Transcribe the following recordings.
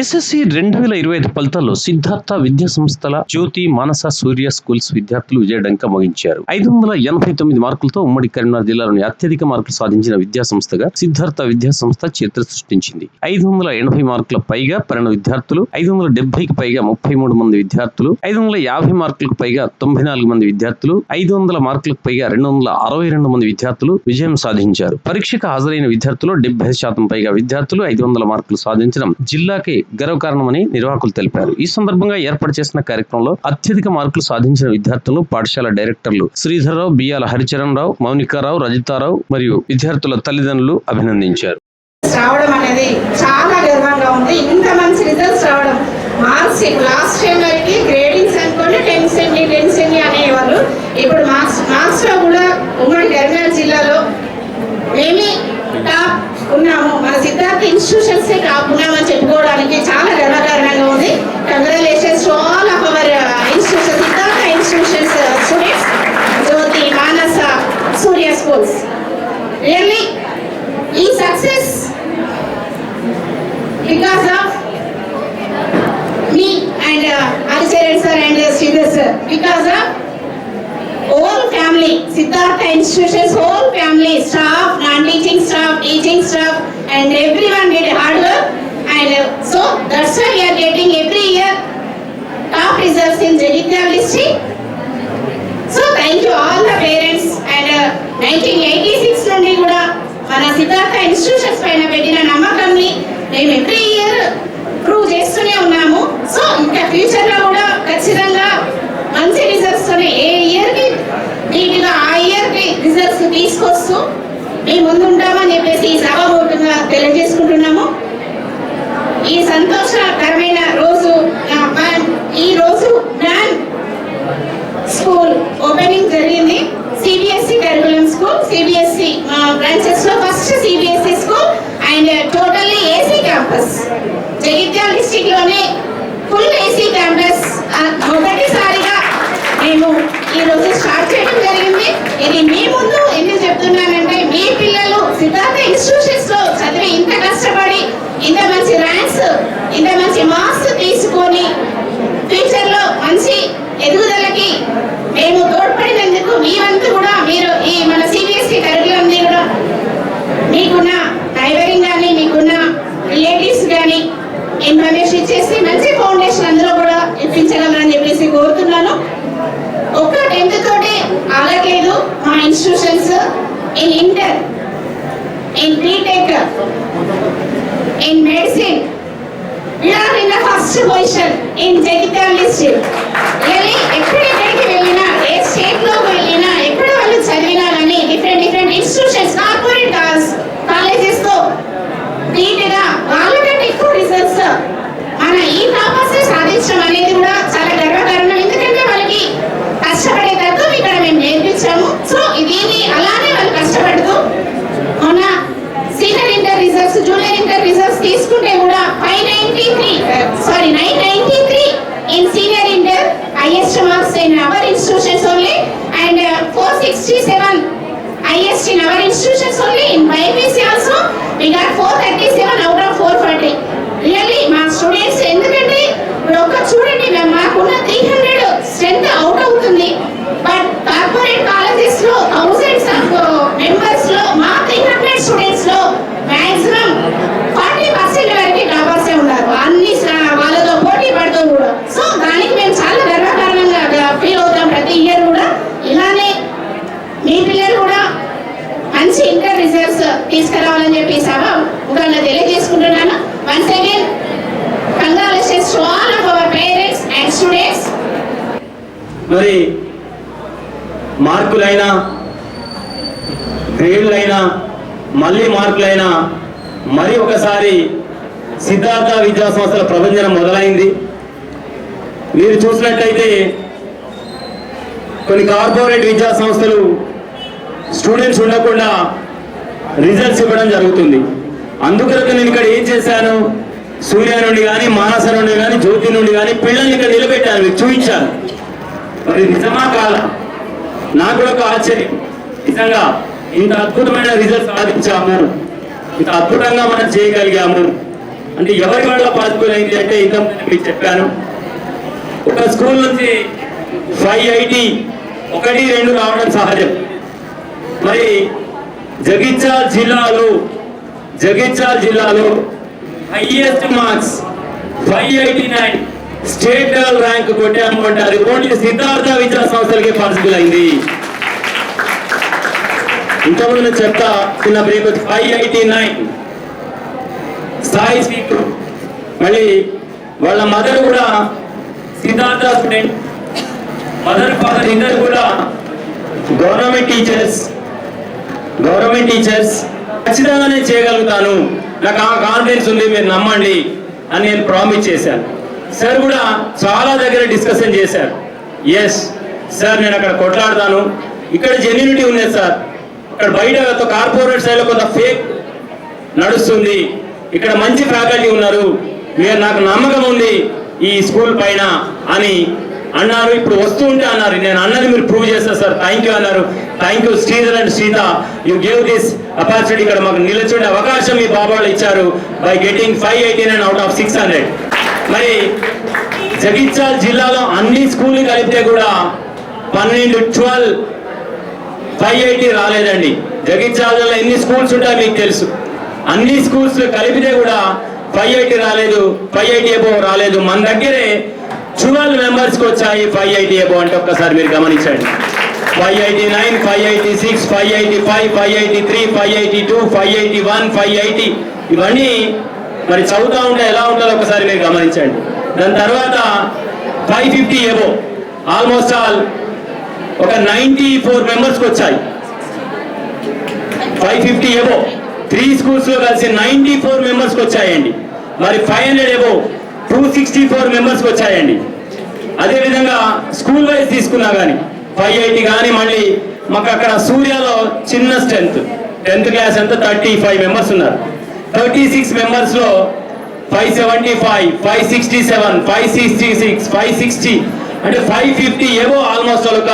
SSC రెండు వేల ఇరవై ఐదు ఫలితాల్లో సిద్ధార్థ విద్యా సంస్థల జ్యోతి మానస సూర్య స్కూల్స్ విద్యార్థులు విజయడంక ముగించారు. ఐదు వందల ఎనభై తొమ్మిది మార్కులతో ఉమ్మడి కరీంనగర్ జిల్లాలోని అత్యధిక మార్కులు సాధించిన విద్యా సంస్థగా సిద్ధార్థ విద్యా సంస్థ చరిత్ర సృష్టించింది. ఐదు వందల ఎనభై మార్కుల పైగా పన్నెండు విద్యార్థులు ఐదు వందల డెబ్బైకి పైగా ముప్పై మూడు మంది విద్యార్థులు ఐదు వందల యాభై మార్కులకు పైగా తొంభై నాలుగు మంది విద్యార్థులు ఐదు వందల మార్కులకు పైగా రెండు వందల అరవై రెండు మంది విద్యార్థులు విజయం సాధించారు. పరీక్షకు హాజరైన విద్యార్థులు డెబ్బై శాతం పైగా విద్యార్థులు ఐదు వందల మార్కులు సాధించడం జిల్లాకి గర్వకారణమని నిర్వాహకులు తెలిపారు. ఈ సందర్భంగా ఏర్పాటు చేసిన కార్యక్రమంలో అత్యధిక మార్కులు సాధించిన విద్యార్థులను పాఠశాల డైరెక్టర్లు శ్రీధర్రావు బియ్యాల హరిచరణ్ రావు మౌనికారావు రజితారావు మరియు విద్యార్థుల తల్లిదండ్రులు అభినందించారు. రావడం అనేది చాలా గర్వంగా ఉంది. ఇంత మంచి రిజల్ట్స్ రావడం మార్క్స్ లాస్ట్ టైం వరకు గ్రేడింగ్స్ అనుకోండి టెన్ సెంటి టెన్ సెంటి అనేవాళ్ళు. ఇప్పుడు మార్క్స్ మార్క్స్లో కూడా ఉమ్మడి కరీంనగర్ జిల్లాలో మేమే టాప్ ఉన్నాము. మన సిద్ధార్థ ఇన్స్టిట్యూషన్స్ టాప్ ఉన్నామని చెప్పుకోవడానికి చాలా గర్వకారణంగా ఉంది congratulations to all of our institution Siddhartha institutions students Jyothi Manasa Surya schools really ఈ success because of me and uh, Aricharan sir and uh, Sridhar sir. Because of whole family, Siddhartha Institutions, whole family, staff, non-teaching staff, teaching staff, and everyone did hard work. And uh, so that's why we are getting every year top results in Jagitya district. So thank you all the parents and nineteen eighty six నుండి కూడా మన Siddhartha institutions పైన పెట్టిన నమ్మకంని మేము every year prove చేస్తూనే ఉన్నాము so ఇంకా ఫ్యూచర్లో కూడా ఖచ్చితంగా మంచి రిజల్ట్స్ తోనే ఏ ఇయర్కి నీట్గా ఆ ఇయర్కి రిజల్ట్స్ తీసుకొస్తూ మేము ముందు ఉంటామని చెప్పేసి ఈ సభామూర్తంగా తెలియజేసుకుంటున్నాము. ఈ సంతోషకరమైన రోజు ఈ రోజు ప్లాన్ స్కూల్ ఓపెనింగ్ జరిగింది. CBSE curriculum school CBSE బ్రాంచెస్లో first CBSE school and totally AC campus Jagtial డిస్టిక్లోనే full AC campus మొదటిసారిగా మేము ఈ రోజు స్టార్ట్ చేయడం జరిగింది. ఇది మీ ముందు ఎందుకు చెప్తున్నానంటే మీ పిల్లలు సిద్ధార్థ ఇన్స్టిట్యూషన్స్లో చదివి ఇంత కష్టపడి ఇంత మంచి ర్యాంక్స్ ఇంత మంచి మార్క్స్ తీసుకొని ఫ్యూచర్లో మంచి ఎదుగుదలకి మేము తోడ్పడినందుకు మీ వంతు కూడా మీరు ఈ మన సిబిఎస్ఈ కరికులం కూడా మీకున్న డ్రైవరింగ్ కానీ మీకున్న రిలేటివ్స్ కానీ ఇన్ఫర్మేషన్ ఇచ్చేసి మంచి ఫౌండేషన్ అందులో కూడా ఇప్పించగలరని చెప్పేసి కోరుతున్నాను. ఒక్క టెన్త్ తోటి ఆగట్లేదు మా institutions in inter. in literature, in medicine. We are in the first position in genital listing. sorry 993 in senior in the highest marks in our institutions only and uh, 467 highest in our institutions only in YBC also. We got 437 out of 440 తీసుకురావాలని చెప్పి సభ ముఖంగా తెలియజేసుకుంటున్నాను. Once again congratulations to all of our parents and students మరి మార్కులైనా గ్రేడ్లైనా మళ్ళీ మార్కులైనా మరి ఒకసారి సిద్ధార్థ విద్యా సంస్థల ప్రభంజనం మొదలైంది. మీరు చూసినట్లయితే కొన్ని కార్పొరేట్ విద్యా సంస్థలు స్టూడెంట్స్ ఉండకుండా రిజల్ట్స్ ఇవ్వడం జరుగుతుంది. అందుకొరకు నేను ఇక్కడ ఏం చేశాను? సూర్య నుండి కానీ మానస నుండి కానీ జ్యోతి నుండి కానీ పిల్లల్ని ఇక్కడ నిలబెట్టాను మీకు చూపించాను మరి నిజమా కాల నాకు కూడా ఒక ఆశ్చర్యం. నిజంగా ఇంత అద్భుతమైన రిజల్ట్ సాధించాము. ఇంత అద్భుతంగా మనం చేయగలిగాము. అంటే ఎవరి వల్ల పాసిబుల్ అయింది అంటే ఇంత మీకు చెప్పాను. ఒక స్కూల్ నుంచి ఫైవ్ ఐటీ ఒకటి రెండు రావడం సహజం. మరి జగిత్యాల జిల్లాలో జగిత్యాల జిల్లాలో highest marks five eighty nine state level rank కొట్టామంటే అది ఓన్లీ సిద్ధార్థ విద్యా సంస్థలకి పాసిబుల్ అయింది. ఇంతకుముందు నేను చెప్తా చిన్న బ్రేక్ ఫైవ్ ఎయిటీ నైన్ స్థాయి సీటు మళ్ళీ వాళ్ళ మదర్ కూడా సిద్ధార్థ స్టూడెంట్ మదర్ ఫాదర్ ఇద్దరు కూడా గవర్నమెంట్ టీచర్స్ గవర్నమెంట్ టీచర్స్ ఖచ్చితంగానే చేయగలుగుతాను. నాకు ఆ కాన్ఫిడెన్స్ ఉంది మీరు నమ్మండి అని నేను ప్రామిస్ చేశాను. సార్ కూడా చాలా దగ్గర డిస్కషన్ చేశారు. ఎస్ సార్ నేను అక్కడ కొట్లాడతాను. ఇక్కడ జెన్యునిటీ ఉంది సార్. ఇక్కడ బయట కార్పొరేట్ సైడ్లో కొంత ఫేక్ నడుస్తుంది. ఇక్కడ మంచి ఫ్యాకల్టీ ఉన్నారు. మీరు నాకు నమ్మకం ఉంది ఈ స్కూల్ పైన అని అన్నారు ఇప్పుడు వస్తూ ఉంటే అన్నారు నేను అన్నది మీరు ప్రూవ్ చేస్తారు సార్ థ్యాంక్ యూ అన్నారు. Thank you Sridhar and Sita. You gave this opportunity ఇక్కడ మాకు నిలచుండే అవకాశం మీ బాబాలు ఇచ్చారు. By getting five eighty nine out of six hundred మరి జగిత్యాల జిల్లాలో అన్ని స్కూల్ కలిపితే కూడా పన్నెండు ట్వెల్వ్ ఫైవ్ ఎయిటీ రాలేదండి. జగిత్యాలలో ఎన్ని స్కూల్స్ ఉంటాయో మీకు తెలుసు. అన్ని స్కూల్స్ కలిపితే కూడా ఫైవ్ ఎయిటీ రాలేదు ఫైవ్ ఎయిటీ ఏబో రాలేదు. మన దగ్గరే ట్వెల్వ్ మెంబర్స్కి వచ్చాయి ఫైవ్ ఐటీ ఎబో అంటే ఒక్కసారి మీరు గమనించండి. Five eighty nine five eighty six five eighty five five eighty three five eighty two five eighty one five eighty ఇవన్నీ మరి చదువుతా ఉంటే ఎలా ఉంటుందో ఒకసారి మీరు గమనించండి. దాని తర్వాత ఫైవ్ ఫిఫ్టీ ఏవో ఆల్మోస్ట్ ఆల్ ఒక నైంటీ ఫోర్ మెంబర్స్కి వచ్చాయి. ఫైవ్ ఫిఫ్టీ ఏవో త్రీ స్కూల్స్లో కలిసి నైంటీ ఫోర్ మెంబర్స్కి వచ్చాయండి. మరి ఫైవ్ హండ్రెడ్ ఏవో టూ సిక్స్టీ ఫోర్ మెంబర్స్కి వచ్చాయండి. అదేవిధంగా స్కూల్ వైజ్ తీసుకున్నా కానీ ఫైవ్ ఎయిటీ కానీ మళ్ళీ మాకు అక్కడ సూర్యలో చిన్న స్ట్రెంత్ టెన్త్ క్లాస్ అంతా థర్టీ ఫైవ్ మెంబర్స్ ఉన్నారు. థర్టీ సిక్స్ మెంబర్స్లో five seventy five five sixty seven five sixty six five sixty అంటే ఫైవ్ ఫిఫ్టీ ఏవో ఆల్మోస్ట్ ఒక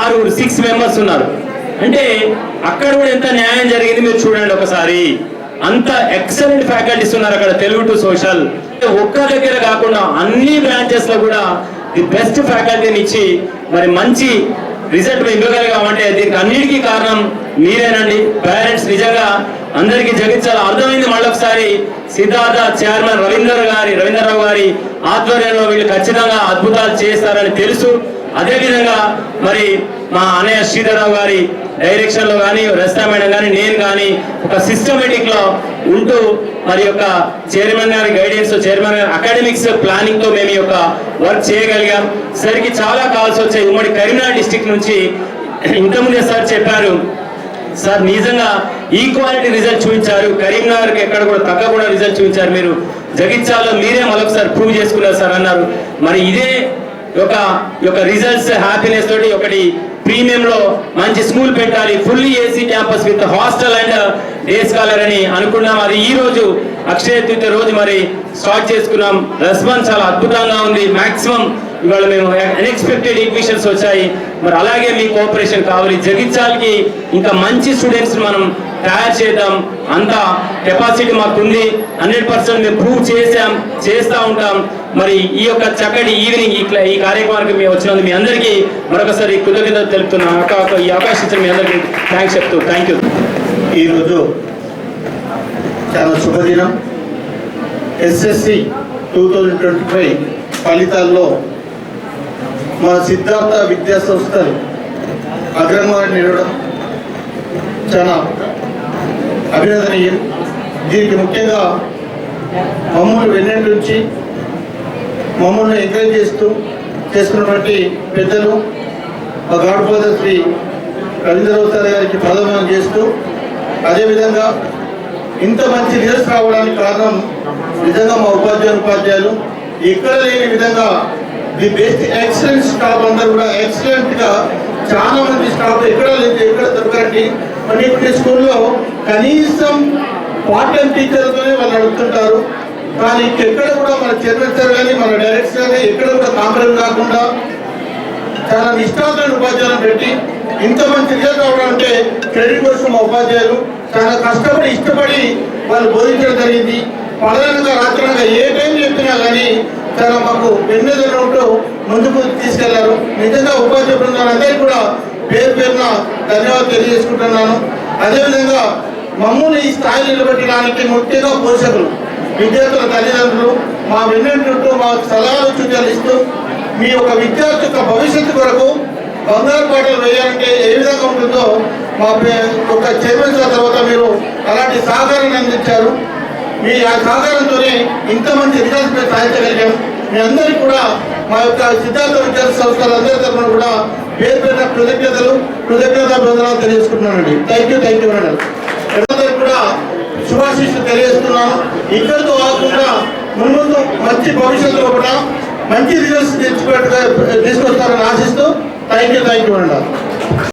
ఆరు సిక్స్ మెంబర్స్ ఉన్నారు. అంటే అక్కడ కూడా ఎంత న్యాయం జరిగింది మీరు చూడండి ఒకసారి. అంత ఎక్సలెంట్ ఫ్యాకల్టీస్ ఉన్నారు అక్కడ తెలుగు టు సోషల్ ఒక్క దగ్గర కాకుండా అన్ని బ్రాంచెస్లో కూడా ది బెస్ట్ ఫ్యాకల్టీని ఇచ్చి మరి మంచి రిజల్ట్ మేము ఇవ్వగలిగామంటే దీనికి అన్నిటికీ కారణం మీరేనండి. పేరెంట్స్ నిజంగా అందరికీ జగించాలి? అర్థమైంది మళ్ళొకసారి సిద్ధార్థ చైర్మన్ రవీందర్ గారి రవీంద్రరావు గారి ఆధ్వర్యంలో వీళ్ళు ఖచ్చితంగా అద్భుతాలు చేస్తారని తెలుసు. అదేవిధంగా మరి మా అన్నయ్య శ్రీధరరావు గారి డైరెక్షన్లో కానీ రస్తా మేడం కానీ నేను కానీ ఒక సిస్టమేటిక్లో ఉంటూ మరి యొక్క చైర్మన్ గారి గైడెన్స్ చైర్మన్ గారి అకాడమిక్స్ ప్లానింగ్తో మేము ఈ యొక్క వర్క్ చేయగలిగాం. సరికి చాలా కాల్స్ వచ్చాయి. ఉమ్మడి కరీంనగర్ డిస్టిక్ నుంచి ఇంతకుముందే సార్ చెప్పారు. సార్ నిజంగా ఈక్వాలిటీ రిజల్ట్ చూపించారు. కరీంనగర్కి ఎక్కడ కూడా తగ్గకుండా రిజల్ట్ చూపించారు మీరు. జగిత్యాలలో మీరే మరొకసారి ప్రూవ్ చేసుకున్నారు సార్ అన్నారు. మరి ఇదే ఒక యొక్క రిజల్ట్స్ హ్యాపీనెస్ తోటి ఒకటి ప్రీమియం లో మంచి స్కూల్ పెట్టాలి. Fully AC campus with hostel and day scholar అని అనుకున్నాం. అది ఈ రోజు అక్షయ తృతీయ రోజు మరి స్టార్ట్ చేసుకున్నాం. రెస్పాన్స్ చాలా అద్భుతంగా ఉంది. మాక్సిమం ఇవాళ మేము అన్ఎక్స్పెక్టెడ్ ఎడ్మిషన్స్ వచ్చాయి. మరి అలాగే మీ కోఆపరేషన్ కావాలి. జగిత్యాలకి ఇంకా మంచి స్టూడెంట్స్ మనం తయారు చేద్దాం. అంత కెపాసిటీ మాకు ఉంది హండ్రెడ్ పర్సెంట్ మేము ప్రూవ్ చేసాం చేస్తూ ఉంటాం. మరి ఈ యొక్క చక్కటి ఈవినింగ్ ఈ ఈ కార్యక్రమానికి మేము వచ్చినందుకు మీ అందరికీ మరొకసారి కృతజ్ఞత తెలుపుతున్నా ఈ అవకాశం ఇచ్చిన మీ అందరికీ థ్యాంక్స్ చెప్తూ థ్యాంక్ యూ. ఈరోజు చాలా శుభదినం. SSC two thousand twenty five ఫలితాల్లో మన సిద్ధార్థ విద్యా సంస్థలు అగ్రంగా నిలవడం చాలా అభినందనీయం. దీనికి ముఖ్యంగా మమ్మల్ని వెన్నెండు నుంచి మమ్మల్ని ఎంకరేజ్ చేస్తూ చేస్తున్నటువంటి పెద్దలు మా గాడ్ ఫాదర్ శ్రీ రవీంద్రరావు గారికి ప్రధానం చేస్తూ అదేవిధంగా ఇంత మంచి రిజల్ట్స్ రావడానికి కారణం నిజంగా మా ఉపాధ్యాయులు ఉపాధ్యాయులు. ఎక్కడ లేని విధంగా ది బెస్ట్ ఎక్సలెంట్ స్టాఫ్ అందరూ కూడా ఎక్సలెంట్గా చాలా మంది స్టాఫ్ ఎక్కడ లేదు ఎక్కడ దొరకండి కొన్ని కొన్ని స్కూల్లో కనీసం పార్ట్ టైం టీచర్తోనే వాళ్ళు అడుగుతుంటారు కానీ ఎక్కడ కూడా మన చైర్మన్ సార్ కానీ మన డైరెక్టర్ కానీ ఎక్కడ కూడా కాంప్రమైజ్ కాకుండా చాలా నిష్ఠాంతమైన ఉపాధ్యాయులను పెట్టి ఇంత మంచి రిజల్ట్ రావడం అంటే క్రెడిట్ కోసం మా ఉపాధ్యాయులు చాలా కష్టపడి ఇష్టపడి వాళ్ళు బోధించడం జరిగింది. పదనంగా రాత్రంగా ఏ టైం చెప్పినా కానీ చాలా మాకు వెన్నెదలు ఉంటూ ముందుకు తీసుకెళ్ళారు. నిజంగా ఉపాధ్యాయ బృందాలందరికీ కూడా పేరు పేరున ధన్యవాదాలు తెలియజేసుకుంటున్నాను. అదేవిధంగా మమ్మల్ని ఈ స్థాయి నిలబెట్టడానికి ముఖ్యంగా పోషకులు విద్యార్థుల తల్లిదండ్రులు మా విన్నట్టు మా సలహాలు సూచనలు ఇస్తూ మీ యొక్క విద్యార్థి యొక్క భవిష్యత్తు కొరకు బంగారు పాటలు వేయాలంటే ఏ విధంగా ఉంటుందో మా పే- ఒక చైర్మన్ సార్ తర్వాత మీరు అలాంటి సహకారాన్ని అందించారు. మీ ఆ సహకారంతోనే ఇంతమంది రిజల్ట్స్ సాధించగలిగాం మీ అందరికీ మా యొక్క సిద్ధార్థ విద్యార్థి సంస్థల అందరి తరఫున కూడా పేరు పేరున కృతజ్ఞతలు కృతజ్ఞత బృందనాలు తెలియజేసుకుంటున్నానండి. Thank you thank you madam అందరికీ కూడా శుభాశిస్సులు తెలియజేస్తున్నాను. ఇక్కడితో కాకుండా ముందు మంచి భవిష్యత్తులో కూడా మంచి రిజల్ట్స్ తెచ్చిపెట్టుగా తీసుకొస్తారని ఆశిస్తూ thank you thank you madam